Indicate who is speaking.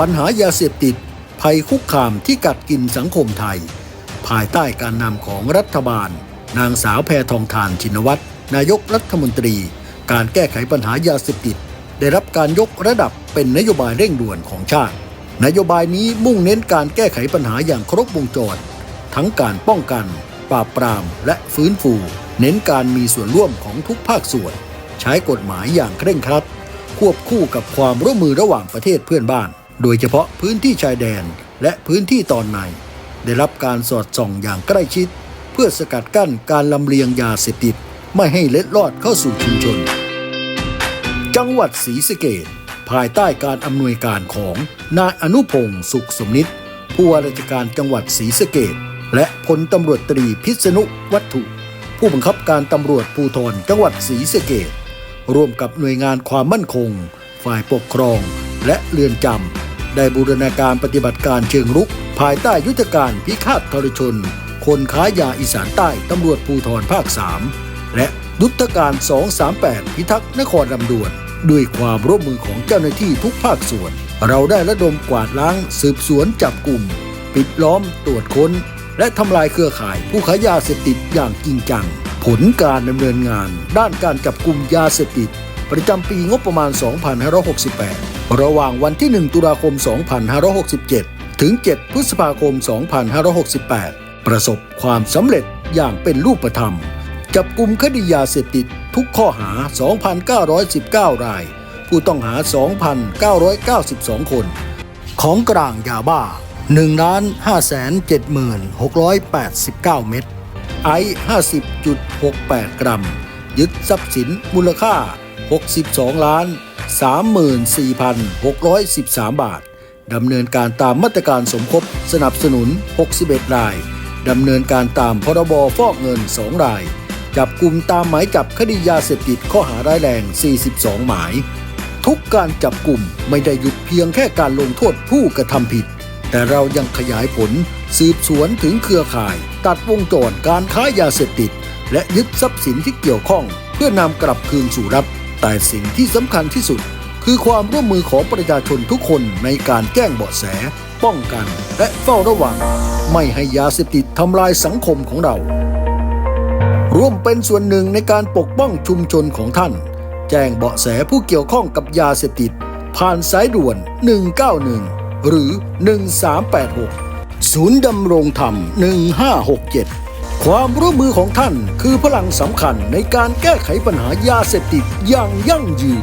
Speaker 1: ปัญหายาเสพติด ภัยคุกคามที่กัดกินสังคมไทย ภายใต้การนำของรัฐบาล นางสาวแพทองทานชินวัตรนายกรัฐมนตรี การแก้ไขปัญหายาเสพติด ได้รับการยกระดับเป็นนโยบายเร่งด่วนของชาติ นโยบายนี้มุ่งเน้นการแก้ไขปัญหาอย่างครบวงจร ทั้งการป้องกัน ปราบปรามและฟื้นฟู เน้นการมีส่วนร่วมของทุกภาคส่วน ใช้กฎหมายอย่างเคร่งครัด ควบคู่กับความร่วมมือระหว่างประเทศเพื่อนบ้าน โดยเฉพาะพื้นที่ชายแดนและพื้นที่ตอนใน ได้รับการสอดส่องอย่างใกล้ชิด เพื่อสกัดกั้นการลำเลียงยาเสพติด ไม่ให้เล็ดลอดเข้าสู่ชุมชน จังหวัดศรีสะเกดภายใต้การอำนวยการของนายอนุพงศ์สุขสมนิตผู้ว่าราชการจังหวัดศรีสะเกดและพลตำรวจตรีพิษณุวัตถุ ผู้บังคับการตำรวจภูธรจังหวัดศรีสะเกดร่วมกับหน่วยงานความมั่นคง ฝ่ายปกครอง และเรือนจำ ได้บูรณาการปฏิบัติการเชิงรุก ภายใต้ยุทธการพิฆาตทรชน คนค้ายาอีสานใต้ตำรวจภูธรภาค 3 และยุทธการ 238 พิทักษ์นครลำดวน ด้วยความร่วมมือของเจ้าหน้าที่ทุกภาคส่วน เราได้ระดมกวาดล้าง สืบสวนจับกลุ่ม ปิดล้อมตรวจค้น และทำลายเครือข่ายผู้ค้ายาเสพติดอย่างจริงจัง ผลการดำเนินงาน ด้านการจับกลุ่มยาเสพติดประจำปีงบประมาณ 2568 ระหว่างวันที่ 1 ตุลาคม 2567 ถึง 7 พฤษภาคม 2568 ประสบความสำเร็จอย่างเป็นรูปธรรม จับกลุ่มคดียาเสพติดทุกข้อหา 2,919 ราย ผู้ต้องหา 2,992 คน ของกลางยาบ้า1ล้าน5 7 689 เม็ดไอซ์50.68 กรัม ยึดทรัพย์สินมูลค่า 62 ล้าน 34,613 บาท ดำเนินการตามมาตรการสมคบสนับสนุน 61 ราย ดำเนินการตามพรบฟอกเงิน 2 ราย จับกลุ่มตามหมายจับคดียาเสพติดข้อหาร้ายแรง 42 หมาย ทุกการจับกลุ่มไม่ได้หยุดเพียงแค่การลงโทษผู้กระทำผิด แต่เรายังขยายผลสืบสวนถึงเครือข่าย ตัดวงจรการค้ายาเสพติด และยึดทรัพย์สินที่เกี่ยวข้อง เพื่อนำกลับคืนสู่รัฐ แต่สิ่งที่สำคัญที่สุด คือความร่วมมือของประชาชนทุกคนในการแจ้งเบาะแส ป้องกัน และเฝ้าระวัง ไม่ให้ยาเสพติดทำลายสังคมของเรา ร่วมเป็นส่วนหนึ่งในการปกป้องชุมชนของท่าน แจ้งเบาะแสผู้เกี่ยวข้องกับยาเสพติด ผ่านสายด่วน 191 หรือ 1386 ศูนย์ดำรงธรรม 1567 ความร่วมมือของท่านคือพลังสำคัญในการแก้ไขปัญหายาเสพติดอย่างยั่งยืน